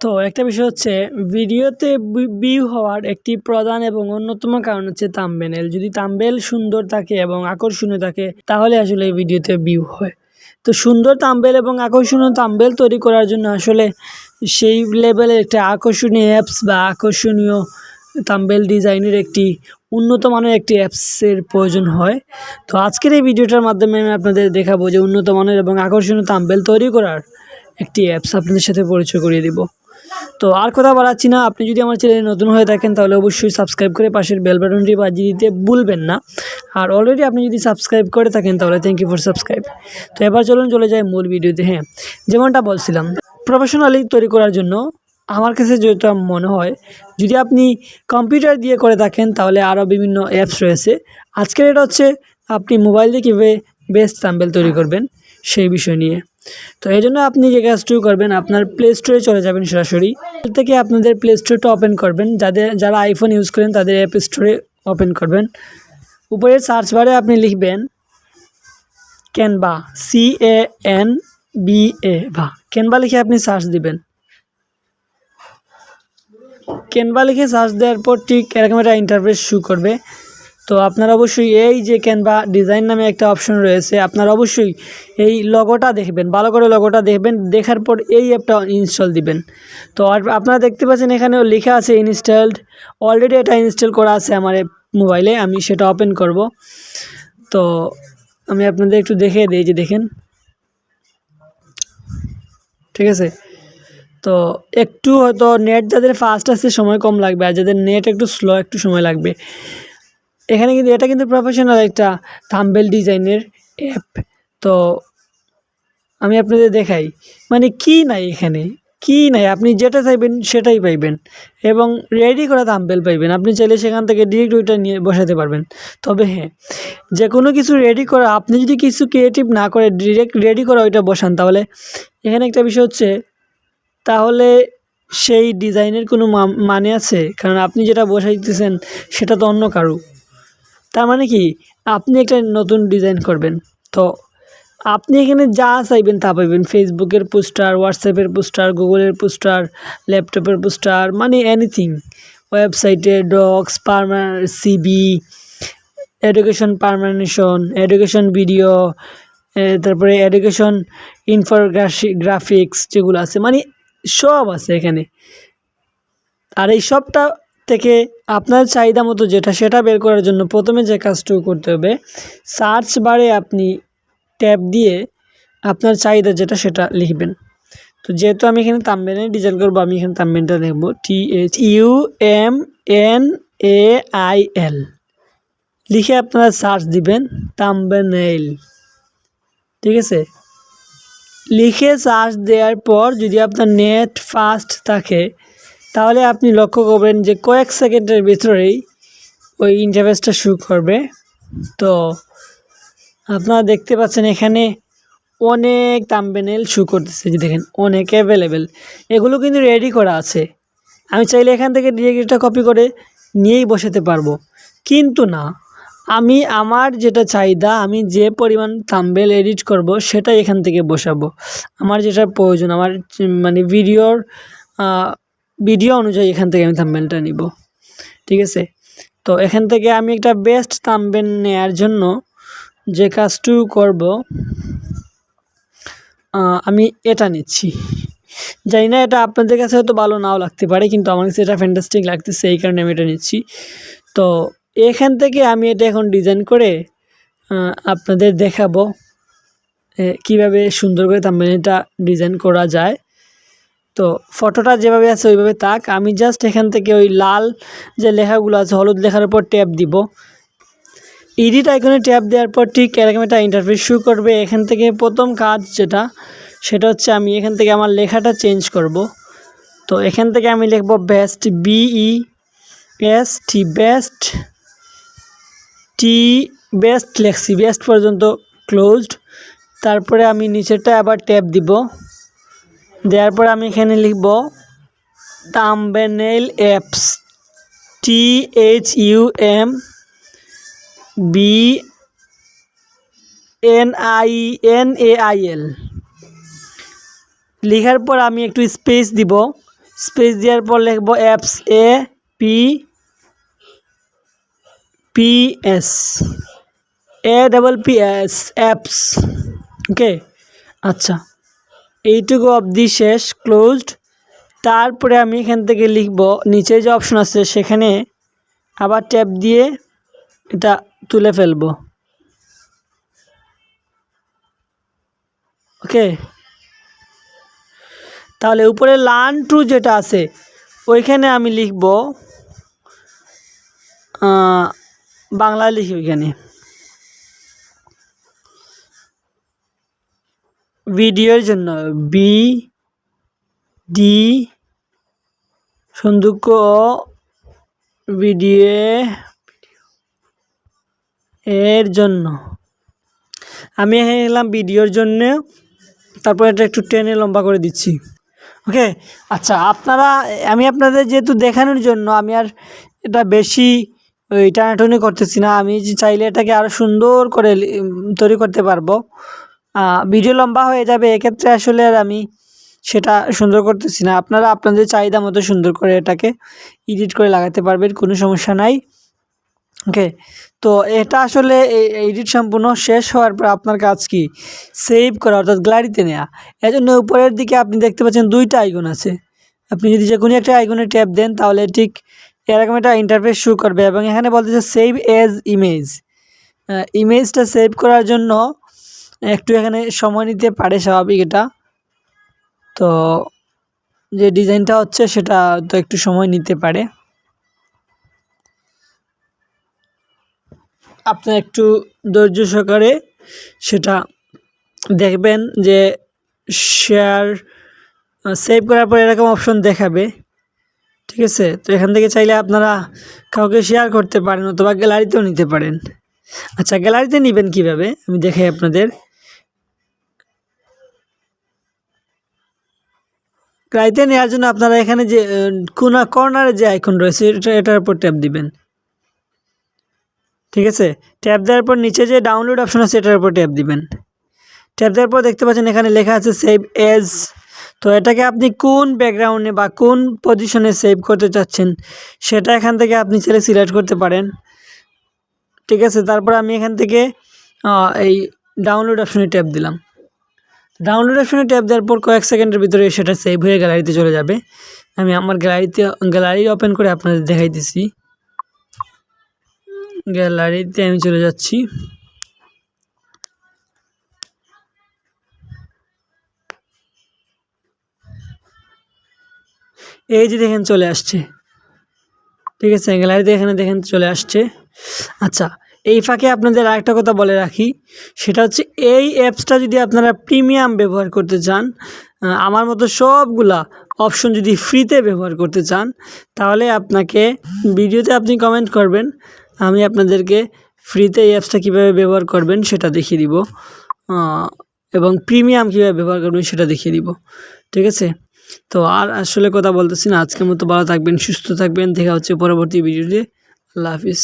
তো একটা বিষয় হচ্ছে, ভিডিওতে ভিউ হওয়ার একটি প্রধান এবং অন্যতম কারণ হচ্ছে থাম্বনেল যদি থাম্বনেল সুন্দর থাকে এবং আকর্ষণীয় থাকে, তাহলে আসলে এই ভিডিওতে ভিউ হয়। তো সুন্দর থাম্বনেল এবং আকর্ষণীয় থাম্বনেল তৈরি করার জন্য আসলে সেই লেভেলের একটা আকর্ষণীয় অ্যাপস বা আকর্ষণীয় থাম্বনেল ডিজাইনের একটি উন্নত মানের একটি অ্যাপসের প্রয়োজন হয়। তো আজকের এই ভিডিওটার মাধ্যমে আমি আপনাদের দেখাবো যে উন্নত মানের এবং আকর্ষণীয় থাম্বনেল তৈরি করার একটি অ্যাপস আপনাদের সাথে পরিচয় করিয়ে দিব। তো আর কথা বাড়াচ্ছি না। আপনি যদি আমার চ্যানেলে নতুন হয়ে থাকেন, তাহলে অবশ্যই সাবস্ক্রাইব করে পাশের বেল বাটনটি বাজিয়ে দিতে ভুলবেন না। আর অলরেডি আপনি যদি সাবস্ক্রাইব করে থাকেন, তাহলে থ্যাংক ইউ ফর সাবস্ক্রাইব তো এবার চলুন চলে যাই মূল ভিডিওতে। হ্যাঁ যেমনটা বলছিলাম প্রফেশনালি তৈরি করার জন্য আমার কাছে যেটা মনে হয়, যদি আপনি কম্পিউটার দিয়ে করে থাকেন, তাহলে আরও বিভিন্ন অ্যাপস রয়েছে। আজকের এটা হচ্ছে, আপনি মোবাইল দিয়ে কীভাবে বেস্ট সাম্বেল তৈরি করবেন, সেই বিষয় নিয়ে। তো এই জন্য আপনি যে কাজটি করবেন, আপনার প্লে স্টোরে চলে যাবেন সরাসরি। থেকে আপনাদের প্লে স্টোরটা ওপেন করবেন। যাদের, যারা আইফোন ইউজ করেন, তাদের অ্যাপ স্টোরে ওপেন করবেন। উপরে সার্চ বারে আপনি লিখবেন Canva C A N B A বা ক্যানভা লিখে আপনি সার্চ দিবেন। ক্যানভা লিখে সার্চ দেওয়ার পর ঠিক এরকম একটা ইন্টারফেস শু করবে। তো আপনার অবশ্যই এই যে ক্যানভা ডিজাইন নামে একটা অপশন রয়েছে, আপনার অবশ্যই এই লগোটা দেখবেন, ভালো করে লগোটা দেখবেন, দেখার পর এই অ্যাপটা ইনস্টল দিবেন। তো আপনারা দেখতে পাচ্ছেন এখানেও লেখা আছে ইনস্টলড অলরেডি এটা ইনস্টল করা আছে আমার মোবাইলে আমি সেটা ওপেন করব। তো আমি আপনাদের একটু দেখিয়ে দিই যে দেখেন। ঠিক আছে? তো একটু হয়তো নেট যাদের ফাস্ট আছে, সময় কম লাগবে, আর যাদের নেট একটু স্লো একটু সময় লাগবে। এখানে কিন্তু এটা কিন্তু প্রফেশনাল একটা থাম্বেল ডিজাইনের অ্যাপ তো আমি আপনাদের দেখাই। মানে কি নাই এখানে? কি নাই? আপনি যেটা চাইবেন সেটাই পাইবেন। এবং রেডি করা থাম্বেল পাইবেন। আপনি চাইলে সেখান থেকে ডিরেক্ট ওইটা নিয়ে বসাতে পারবেন। তবে হ্যাঁ যে কোনো কিছু রেডি করা, আপনি যদি কিছু ক্রিয়েটিভ না করে ডিরেক্ট রেডি করা ওইটা বসান, তাহলে এখানে একটা বিষয় হচ্ছে, তাহলে সেই ডিজাইনের কোনো মানে আছে? কারণ আপনি যেটা বসাইতেছেন, সেটা তো অন্য কারু। তার মানে কি? আপনি একটা নতুন ডিজাইন করবেন। তো আপনি এখানে যা চাইবেন তা পাইবেন। ফেসবুকের পোস্টার হোয়াটসঅ্যাপের পোস্টার গুগলের পোস্টার ল্যাপটপের পোস্টার মানে এনিথিং ওয়েবসাইটে ডক্স পারমা সিবি এডুকেশন পারমানেশন এডুকেশন ভিডিও তারপরে এডুকেশন ইনফোগ্রাফিক্স যেগুলো আছে মানে সব আছে এখানে। আর এই সবটা থেকে আপনার চাহিদা মতো যেটা, সেটা বের করার জন্য প্রথমে যে কাজটুকু করতে হবে সার্চ বারে আপনি ট্যাব দিয়ে আপনার চাহিদা যেটা, সেটা লিখবেন। তো যেহেতু আমি এখানে তাম্বেনে ডিজাইন করব, আমি এখানে তাম্বেনটা লিখব T H U M N A I L লিখে আপনারা সার্চ দিবেন তাম্বেনেল ঠিক আছে? লিখে সার্চ দেওয়ার পর যদি আপনার নেট ফাস্ট থাকে তাহলে আপনি লক্ষ্য করবেন যে কয়েক সেকেন্ডের ভিতরেই ওই ইন্টারভেসটা শুরু করবে। তো আপনারা দেখতে পাচ্ছেন এখানে অনেক তাম্বেনেল শু করতেছে। যে দেখেন, অনেক অ্যাভেলেবেল এগুলো কিন্তু রেডি করা আছে। আমি চাইলে এখান থেকে ডিরেক্টটা কপি করে নিয়েই বসাতে পারব। কিন্তু না, আমি আমার যেটা চাহিদা, আমি যে পরিমাণ থাম্বেল এডিট করব, সেটাই এখান থেকে বসাবো। আমার যেটা প্রয়োজন, আমার মানে ভিডিওর ভিডিও অনুযায়ী এখান থেকে আমি থাম্বেলটা নিব। ঠিক আছে? তো এখান থেকে আমি একটা বেস্ট থাম্বেল নেয়ার জন্য যে কাজটু করব আমি এটা নিচ্ছি। জানি না এটা আপনাদের কাছে হয়তো ভালো নাও লাগতে পারে, কিন্তু আমার কাছে এটা ফ্যান্টাস্টিক লাগতেছে, এই কারণে আমি এটা নিচ্ছি। তো এখান থেকে আমি এটা এখন ডিজাইন করে আপনাদের দেখাবো কীভাবে সুন্দর করে থাম্বনেলটা ডিজাইন করা যায়। তো ফটোটা যেভাবে আছে ওইভাবে তাক আমি জাস্ট এখান থেকে ওই লাল যে লেখাগুলো আছে, হলুদ লেখার উপর ট্যাপ দিব। এডিট আইকনে ট্যাপ দেওয়ার পর ঠিক এরকম একটা ইন্টারফেস শুরু করবে। এখান থেকে প্রথম কাজ যেটা, সেটা হচ্ছে আমি এখান থেকে আমার লেখাটা চেঞ্জ করব। তো এখান থেকে আমি লিখব best B E S T best T best লেখছি। Best পর্যন্ত ক্লোজড তারপরে আমি নিচেরটা আবার ট্যাপ দিব। দেওয়ার পরে আমি এখানে লিখব তাম্বেনেল apps T H U M B N I N A I L লেখার পর আমি একটু স্পেস দিব। স্পেস দেওয়ার পর লিখব apps A P P S A double P S apps okay আচ্ছা। এইটুকু অবধি শেষ ক্লোজড তারপরে আমি এখান থেকে লিখব, নিচে যে অপশন আছে সেখানে আবার ট্যাপ দিয়ে এটা তুলে ফেলব। ওকে? তাহলে উপরে লার্ন টু যেটা আছে, ওইখানে আমি লিখব বাংলায় লিখি ওইখানে। ভিডিওর জন্য বি ডি সন্দুক্য ও ভিডিও এর জন্য। আমি এখানে এলাম ভিডিওর জন্য, তারপর এটা একটু টেনে লম্বা করে দিচ্ছি। ওকে আচ্ছা আপনারা, আমি আপনাদের যেহেতু দেখানোর জন্য, আমি আর এটা বেশি ওই টানাটুনি করতেছি না, আমি চাইলে এটাকে আরও সুন্দর করে তৈরি করতে পারব। ভিডিও লম্বা হয়ে যাবে এক্ষেত্রে আসলে আর আমি সেটা সুন্দর করতেছি না। আপনারা আপনাদের চাহিদা মতো সুন্দর করে এটাকে এডিট করে লাগাতে পারবেন কোনো সমস্যা নাই। ওকে তো এটা আসলে এডিট সম্পূর্ণ শেষ হওয়ার পর আপনার কাজ কি? সেভ করা অর্থাৎ গ্যালারিতে নেওয়া এর জন্য উপরের দিকে আপনি দেখতে পাচ্ছেন দুইটা আইকন আছে। আপনি যদি যে কোনো একটা আইকনে ট্যাপ দেন তাহলে ঠিক এরকম একটা ইন্টারফেস শুরু করবে এবং এখানে বলতেছে সেভ এজ ইমেজ ইমেজটা সেভ করার জন্য একটু এখানে সময় নিতে পারে স্বাভাবিক এটা। তো যে ডিজাইনটা হচ্ছে সেটা তো একটু সময় নিতে পারে। আপনার একটু ধৈর্য সহকারে সেটা দেখবেন যে শেয়ার সেভ করার পর এরকম অপশন দেখাবে। ঠিক আছে? তো এখান থেকে চাইলে আপনারা কাউকে শেয়ার করতে পারেন অথবা গ্যালারিতেও নিতে পারেন। আচ্ছা গ্যালারিতে নেবেন কীভাবে? আমি দেখাই আপনাদের। গ্যালারিতে নেওয়ার জন্য আপনারা এখানে যে কোনা কর্নারে যে আইকন রয়েছে, এটা, এটার উপর ট্যাপ দিবেন। ঠিক আছে? ট্যাপ দেওয়ার পর নিচে যে ডাউনলোড অপশন আছে, এটার উপর ট্যাপ দিবেন। ট্যাপ দেওয়ার পর দেখতে পাচ্ছেন এখানে লেখা আছে সেভ এজ তো এটাকে আপনি কোন ব্যাকগ্রাউন্ডে বা কোন পজিশনে সেভ করতে চাচ্ছেন, সেটা এখান থেকে আপনি চাইলে সিলেক্ট করতে পারেন। ঠিক আছে? তারপর আমি এখান থেকে এই ডাউনলোড অপশনে ট্যাপ দিলাম। ডাউনলোড অপশনে ট্যাপ দেওয়ার পর কয়েক সেকেন্ডের ভিতরে সেটা সেভ হয়ে গ্যালারিতে চলে যাবে। আমি আমার গ্যালারিতে গ্যালারি ওপেন করে আপনাদের দেখাইতেছি গ্যালারিতে আমি চলে যাচ্ছি। এই যে দেখেন চলে আসছে। ঠিক আছে গ্যালারিতে এখানে দেখেন চলে আসছে। আচ্ছা এই ফাঁকে আপনাদের আরেকটা কথা বলে রাখি, সেটা হচ্ছে এই অ্যাপসটা যদি আপনারা প্রিমিয়াম ব্যবহার করতে চান আমার মতো সবগুলা অপশন যদি ফ্রিতে ব্যবহার করতে চান, তাহলে আপনাকে ভিডিওতে আপনি কমেন্ট করবেন, আমি আপনাদেরকে ফ্রিতে এই অ্যাপসটা কীভাবে ব্যবহার করবেন সেটা দেখিয়ে দিব এবং প্রিমিয়াম কীভাবে ব্যবহার করবেন সেটা দেখিয়ে দিব, ঠিক আছে? তো আর আসলে কথা বলতেছি না, আজকের মতো ভালো থাকবেন, সুস্থ থাকবেন, দেখা হচ্ছে পরবর্তী ভিডিওতে, আল্লাহ হাফিজ।